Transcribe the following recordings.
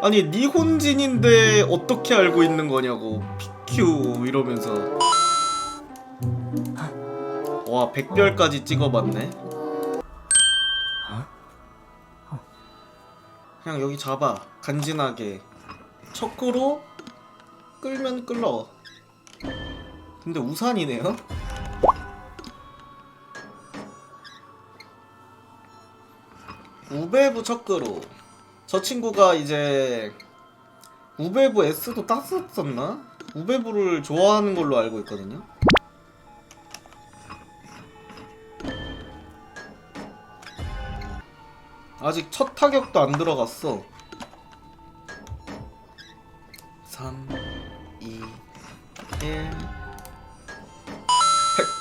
아니 니혼진인데 어떻게 알고 있는 거냐고. PQ 이러면서. 와 백별까지 찍어봤네. 그냥 여기 잡아. 간지나게. 척구로 끌면 끌러 근데 우산이네요? 우베부 척구로 저 친구가 이제 우베부 S도 땄었었나? 우베부를 좋아하는 걸로 알고 있거든요. 아직 첫 타격도 안 들어갔어. 3, 2, 1.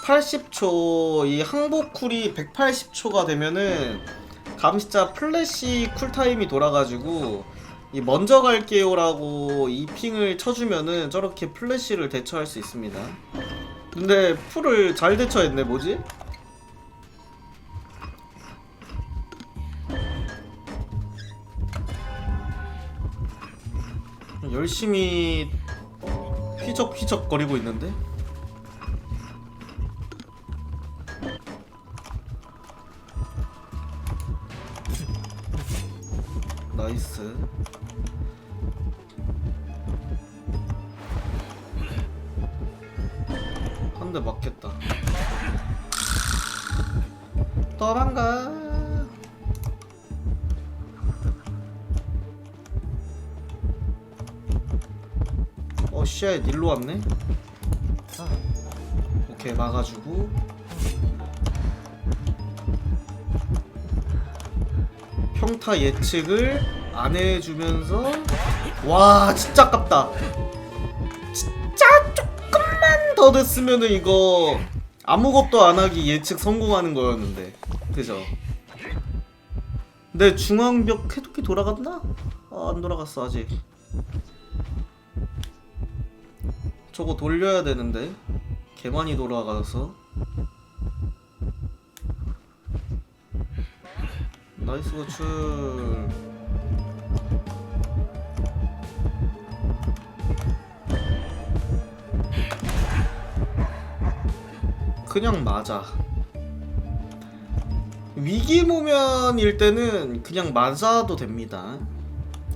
180초 이 항복 쿨이 180초가 되면은 감시자 플래시 쿨타임이 돌아가지고 이 먼저 갈게요라고 이 핑을 쳐주면은 저렇게 플래시를 대처할 수 있습니다. 근데 풀을 잘 대처했네 뭐지? 열심히 휘적휘적 거리고 있는데? 나이스. 한 대 맞겠다. 도망가. 어쉣 일로 왔네? 오케이 막아주고 평타 예측을 안 해주면서 와 진짜 아깝다. 진짜 조금만 더 됐으면은 이거 아무것도 안 하기 예측 성공하는 거였는데. 그죠? 내 중앙벽 해독기 돌아갔나? 아, 안 돌아갔어 아직. 저거 돌려야 되는데. 개 많이 돌아가서 나이스 고출. 그냥 맞아. 위기모면일 때는 그냥 맞아도 됩니다.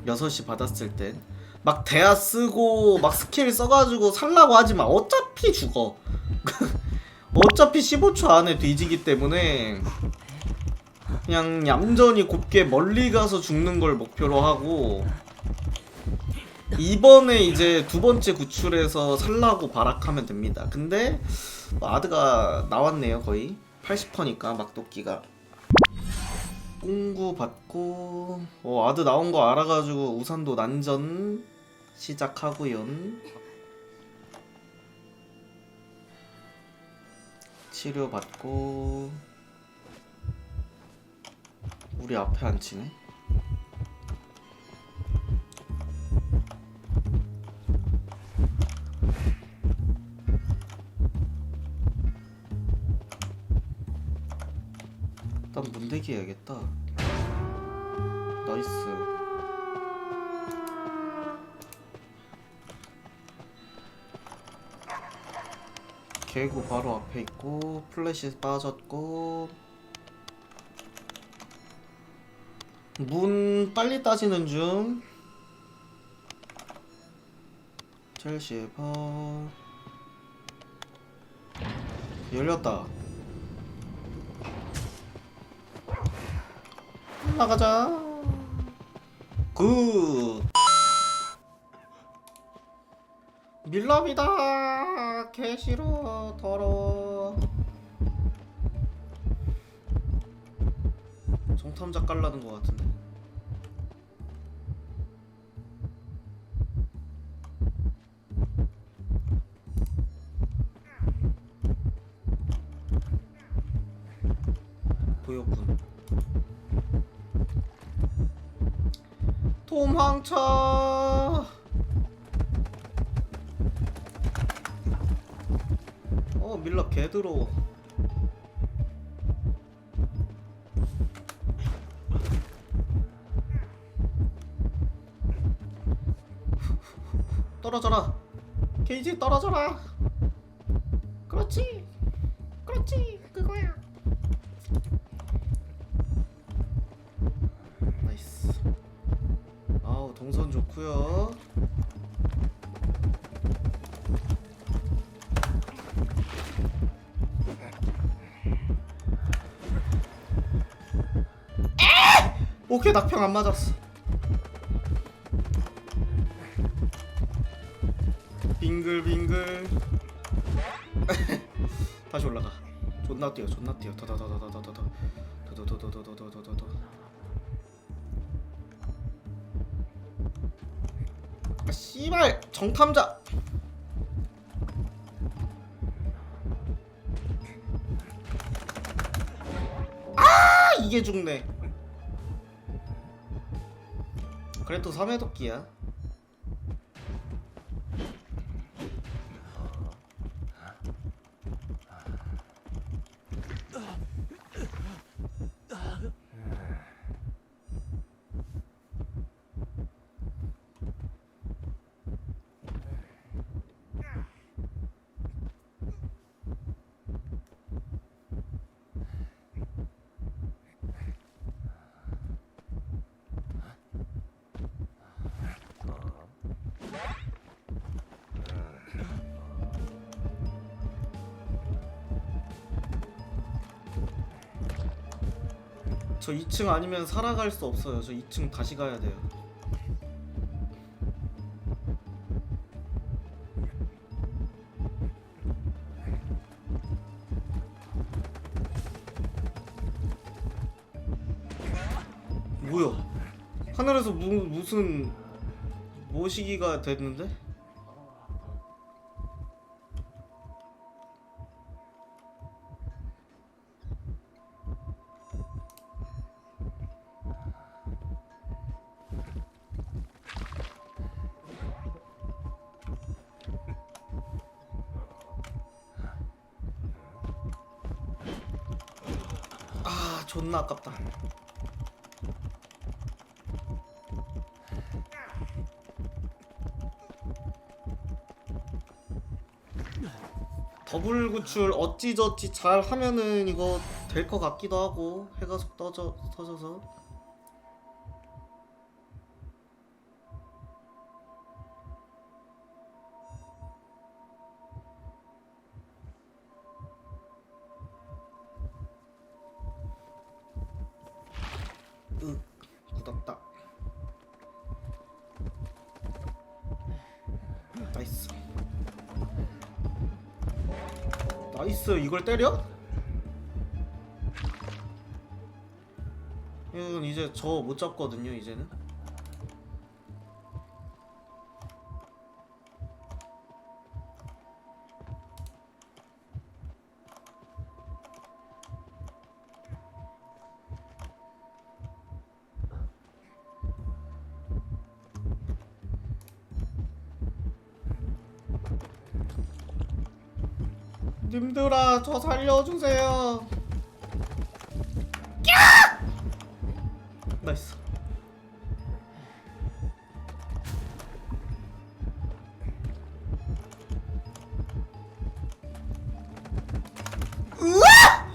6시 받았을 땐막 대야 쓰고 막 스킬 써가지고 살라고 하지마. 어차피 죽어. 어차피 15초 안에 뒤지기 때문에 그냥 얌전히 곱게 멀리 가서 죽는 걸 목표로 하고 이번에 이제 두 번째 구출해서 살라고 발악하면 됩니다. 근데 뭐 아드가 나왔네요 거의 80%니까 막도끼가 꽁구 받고 어 아드 나온 거 알아가지고 우산도 난전 시작하고요. 치료 받고 우리 앞에 앉히네. 일단 문대기 해야겠다. 나이스. 개구 바로 앞에 있고 플래시 빠졌고 문 빨리 따지는 중. 첼시 버. 열렸다. 나가자. 굿. 밀랍이다. 개 싫어 더러워 정탐자 깔라는 것 같은데. 보였군. 도망쳐 어 밀랍 개들어 떨어져라. 케이지 떨어져라. 그렇지. 그렇지. 그거야. 나이스. 아우 동선 좋구요. 오케이 낙평 안 맞았어 빙글빙글 다시 올라가 존나 뛰어 존나 뛰어 더더더더더더더 더 더더더더더더더더 아 씨발 정탐자 아 이게 죽네 그래도 3회 도끼야 저 2층 아니면 살아갈 수 없어요. 저 2층 다시 가야 돼요. 뭐야? 하늘에서 무, 무슨 모시기가 됐는데? 존나 아깝다. 더블 구출 어찌저찌 잘 하면은 이거 될 것 같기도 하고 해가 속 떠져 터져서 나이스 이걸 때려? 이건 이제 저 못 잡거든요 이제는 님들아 저 살려주세요. 나이스. 으아!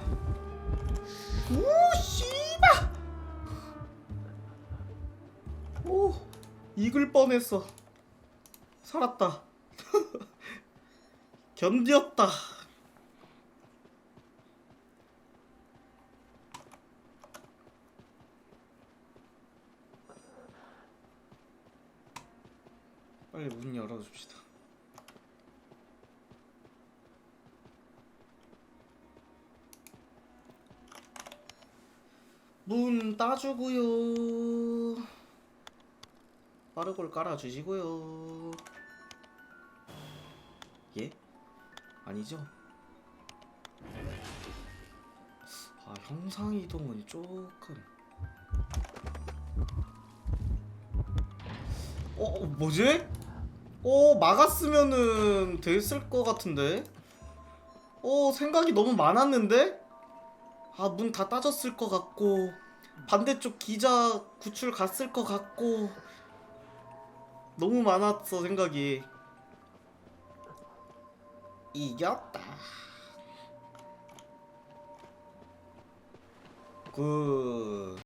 오 씨발! 오 익을 뻔했어. 살았다. 견디었다 빨리 문 열어줍시다. 문 따주고요. 빠르골 깔아주시고요. 예? 아니죠? 아 형상 이동은 조금. 어, 어 뭐지? 오 막았으면은 됐을 것 같은데? 오 생각이 너무 많았는데? 아 문 다 따졌을 것 같고 반대쪽 기자 구출 갔을 것 같고 너무 많았어 생각이. 이겼다. 굿.